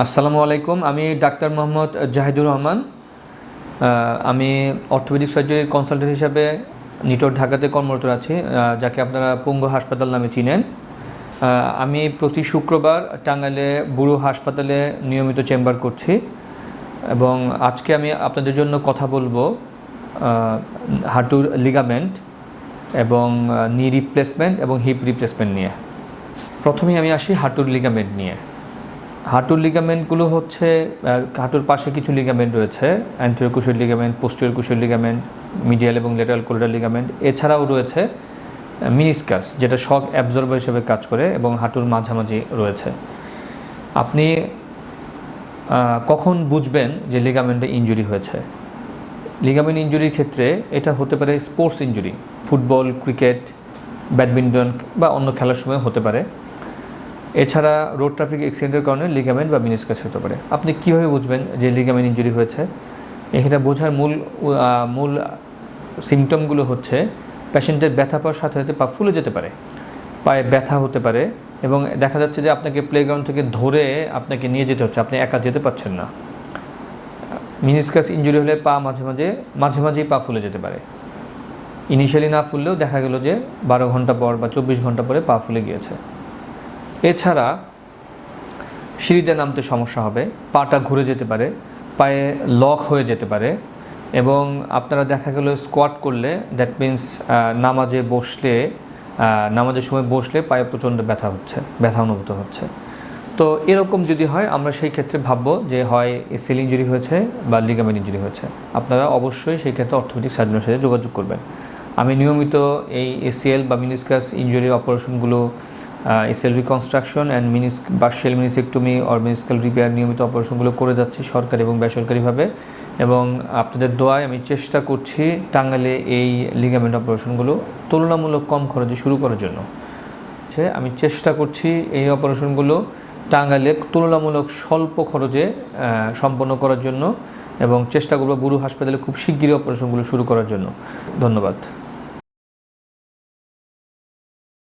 আসসালামু আলাইকুম, আমি ডাক্তার মোহাম্মদ জাহিদুর রহমান। আমি অর্থোপেডিক সার্জারির কনসালটেন্ট হিসাবে নিটোর ঢাকাতে কর্মরত আছি যাকে আপনারা পঙ্গু হাসপাতাল নামে চিনেন। আমি প্রতি শুক্রবার টাঙ্গাইলে বুড়ো হাসপাতালে নিয়মিত চেম্বার করছি এবং আজকে আমি আপনাদের জন্য কথা বলব হাঁটুর লিগামেন্ট এবং নি রিপ্লেসমেন্ট এবং হিপ রিপ্লেসমেন্ট নিয়ে। প্রথমেই আমি আসি হাঁটুর লিগামেন্ট নিয়ে। হাঁটুর লিগামেন্টগুলো হচ্ছে হাঁটুর পাশে কিছু লিগামেন্ট রয়েছে anterior cruciate ligament posterior cruciate ligament medial এবং লেটারাল কোরিডার লিগামেন্ট এছাড়াও রয়েছে মিনিসকাস যেটা শক অ্যাবজর্বার হিসেবে কাজ করে এবং হাঁটুর মাঝামাঝি রয়েছে। আপনি কখন বুঝবেন যে লিগামেন্টে ইনজুরি হয়েছে? লিগামেন্ট ইনজুরির ক্ষেত্রে এটা হতে পারে sports injury football cricket badminton বা অন্য খেলার সময় হতে পারে। এছাড়া রোড ট্রাফিক অ্যাক্সিডেন্টের কারণে লিগামেন্ট বা মিনিসকাস হতে পারে। আপনি কীভাবে বুঝবেন যে লিগামেন্ট ইঞ্জুরি হয়েছে? এখানে বোঝার মূল মূল সিমটমগুলো হচ্ছে পেশেন্টের ব্যথা পাওয়ার সাথে সাথে পা ফুলে যেতে পারে, পায়ে ব্যথা হতে পারে এবং দেখা যাচ্ছে যে আপনাকে প্লেগ্রাউন্ড থেকে ধরে আপনাকে নিয়ে যেতে হচ্ছে, আপনি একা যেতে পারছেন না। মিনিসকাস ইনজুরি হলে পা মাঝে মাঝে মাঝে মাঝেই পা ফুলে যেতে পারে। ইনিশিয়ালি না ফুললেও দেখা গেল যে বারো ঘণ্টা পর বা চব্বিশ ঘণ্টা পরে পা ফুলে গিয়েছে। এছাড়া সিঁড়িতে নামতে সমস্যা হবে, পাটা ঘুরে যেতে পারে, পায়ে লক হয়ে যেতে পারে এবং আপনারা দেখা গেল স্কোয়াট করলে দ্যাট মিন্স নামাজে বসলে নামাজের সময় বসলে পায়ে প্রচণ্ড ব্যথা হচ্ছে, ব্যথা অনুভূত হচ্ছে। তো এরকম যদি হয়, আমরা সেই ক্ষেত্রে ভাববো যে হয় এসিল ইঞ্জুরি হয়েছে বা লিগামেন্ট ইঞ্জুরি হয়েছে। আপনারা অবশ্যই সেই ক্ষেত্রে অর্থোপেডিক সার্জনের সাথে যোগাযোগ করবেন। আমি নিয়মিত এই এসিএল বা মিনিসকাস ইঞ্জুরির অপারেশনগুলো ACL reconstruction and meniscus partial meniscectomy or meniscal repair নিয়মিত অপারেশনগুলো করে যাচ্ছি সরকারি এবং বেসরকারিভাবে। এবং আপনাদের দোয়ায় আমি চেষ্টা করছি টাঙ্গালে এই লিগামেন্ট অপারেশনগুলো তুলনামূলক কম খরচে শুরু করার জন্য। আমি চেষ্টা করছি এই অপারেশনগুলো টাঙ্গাইলে তুলনামূলক স্বল্প খরচে সম্পন্ন করার জন্য এবং চেষ্টা করব বুড়ো হাসপাতালে খুব শিগগিরই অপারেশনগুলো শুরু করার জন্য। ধন্যবাদ।